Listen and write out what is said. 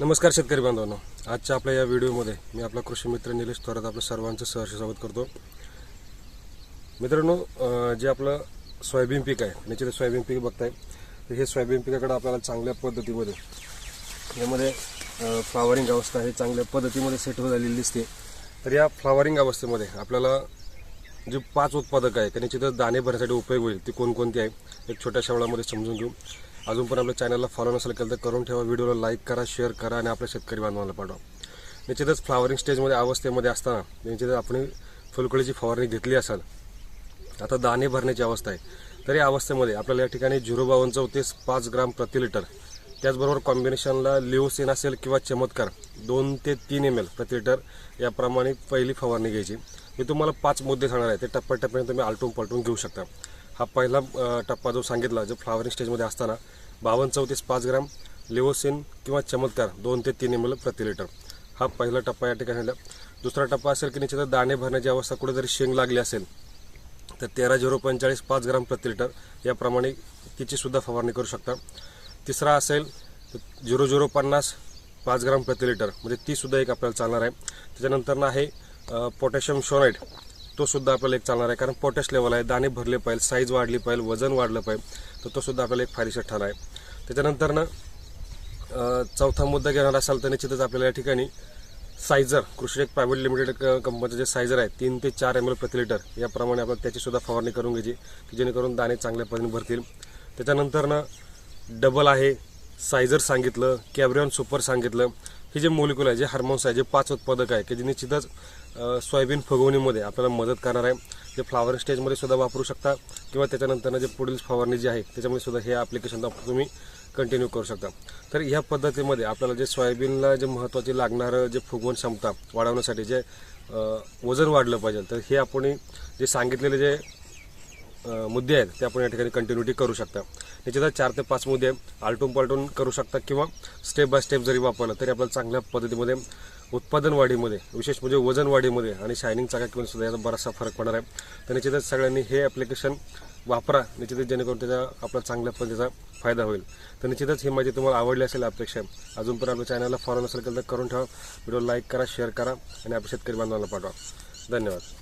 नमस्कार शेतकरी बांधवांनो. आजच्या आपल्या या व्हिडिओमध्ये मी आपला कृषी मित्र निलेश थोरात आपलं सर्वांचं सहर्ष स्वागत करतो. मित्रांनो जे आपलं सोयाबीन पीक आहे याचे सोयाबीन पीक बघताय तर हे सोयाबीन पिकाकडे आपल्याला चांगल्या पद्धतीमध्ये यामध्ये फ्लावरिंग अवस्था हे चांगल्या पद्धतीमध्ये सेट होत झालेली दिसते. तर या फ्लावरिंग अवस्थेमध्ये आपल्याला जे पाच उत्पादक आहे त्यांनी तिथं दाणे भरण्यासाठी उपयोग होईल ती कोणकोणती आहे एक छोट्या शेवळामध्ये समजून घेऊ. अजून पण आपल्या चॅनलला फॉलो नसेल केलं तर करून ठेवा. व्हिडिओला लाईक करा शेअर करा आणि आपल्या शेतकरी बांधवांना पाठवा. निश्चितच फ्लावरिंग स्टेजमध्ये अवस्थेमध्ये असताना निश्चितच आपण फुलकळीची फवारणी घेतली असाल आता दाणे भरण्याची अवस्था आहे. तर या अवस्थेमध्ये आपल्याला या ठिकाणी झिरो बावन्न चौतीस पाच ग्राम प्रति लिटर त्याचबरोबर कॉम्बिनेशनला लिओसिन असेल किंवा चमत्कार दोन ते तीन एम एल प्रति लिटर याप्रमाणे पहिली फवारणी घ्यायची. मी तुम्हाला पाच मुद्दे सांगणार आहे. ते टप्प्याटप्प्याने तुम्ही आलटून पलटून घेऊ शकता. हा पहिला टप्पा जो सांगितला जो फ्लावरिंग स्टेजमध्ये असताना बावन्न चौतीस पाच ग्राम लिओसिन किंवा चमत्कार दोन ते तीन एम एल प्रति लिटर हा पहिला टप्पा या ठिकाणी दुसरा टप्पा असेल की निश्चित दाणे भरण्याची अवस्था कुठे जरी शेंग लागली असेल तर तेरा झिरो पंचेचाळीस पाच ग्राम प्रति लिटर याप्रमाणे तिची सुद्धा फवारणी करू शकता. तिसरा असेल झिरो झिरो पन्नास पाच ग्राम प्रति लिटर म्हणजे ती सुद्धा एक आपल्याला चालणार आहे. त्याच्यानंतर ना आहे पोटॅशियम शोनाईट तो सुद्धा आपल्याला एक चालणार आहे. कारण पोटॅश लेवल आहे दाणे भरले पाहिजे साईज वाढली पाहिजे वजन वाढलं पाहिजे तर तो सुद्धा आपल्याला एक फायदेशीर ठरणार आहे. त्याच्यानंतर ना चौथा मुद्दा घेणार असाल तर निश्चितच आपल्याला या ठिकाणी सायझर कृषी एक प्रायव्हेट लिमिटेड कंपनीचं जे सायझर आहे तीन ते चार एम एल प्रति लिटर याप्रमाणे आपण त्याची सुद्धा फवारणी करून घ्यायची की जेणेकरून दाणे चांगल्या पद्धतीने भरतील. त्याच्यानंतर ना डबल आहे सायझर सांगितलं कॅब्रियॉन सुपर सांगितलं. हे जे मोलिक्युल आहे जे हार्मोन्स आहे जे पाच उत्पादक आहे की जे निश्चितच सोयाबीन फुगवणीमध्ये आपल्याला मदत करणार आहे. जे फ्लावरिंग स्टेजमध्ये सुद्धा वापरू शकता किंवा त्याच्यानंतर जे पुढील फवारणी जी आहे त्याच्यामध्ये सुद्धा हे ॲप्लिकेशन तुम्ही कंटिन्यू करू शकता. तर ह्या पद्धतीमध्ये आपल्याला जे सोयाबीनला जे महत्त्वाचे लागणारं जे फुगवण क्षमता वाढवण्यासाठी जे वजन वाढलं पाहिजे तर हे आपण जे सांगितलेले जे मुद्दे आहेत ते आपण या ठिकाणी कंटिन्युटी करू शकता. याच्यात चार ते पाच मुद्दे आलटून पालटून करू शकता किंवा स्टेप बाय स्टेप जरी वापरलं तरी आपल्याला चांगल्या पद्धतीमध्ये उत्पादन वाढीमध्ये विशेष म्हणजे वजन वाढीमध्ये आणि शायनिंग चाकाकीमध्ये सुद्धा याचा बराचसा फरक पडणार आहे. तर निश्चितच सगळ्यांनी हे ॲप्लिकेशन वापरा निश्चितच जेणेकरून त्याचा आपला चांगल्या पद्धतीचा फायदा होईल. तर निश्चितच ही माहिती तुम्हाला आवडली असेल अपेक्षा आहे. अजून पण आपल्या चॅनलला फॉलो नसेल तर करून ठेवा. व्हिडिओ लाईक करा शेअर करा आणि आपल्या शेतकरी बांधवांना पाठवा. धन्यवाद.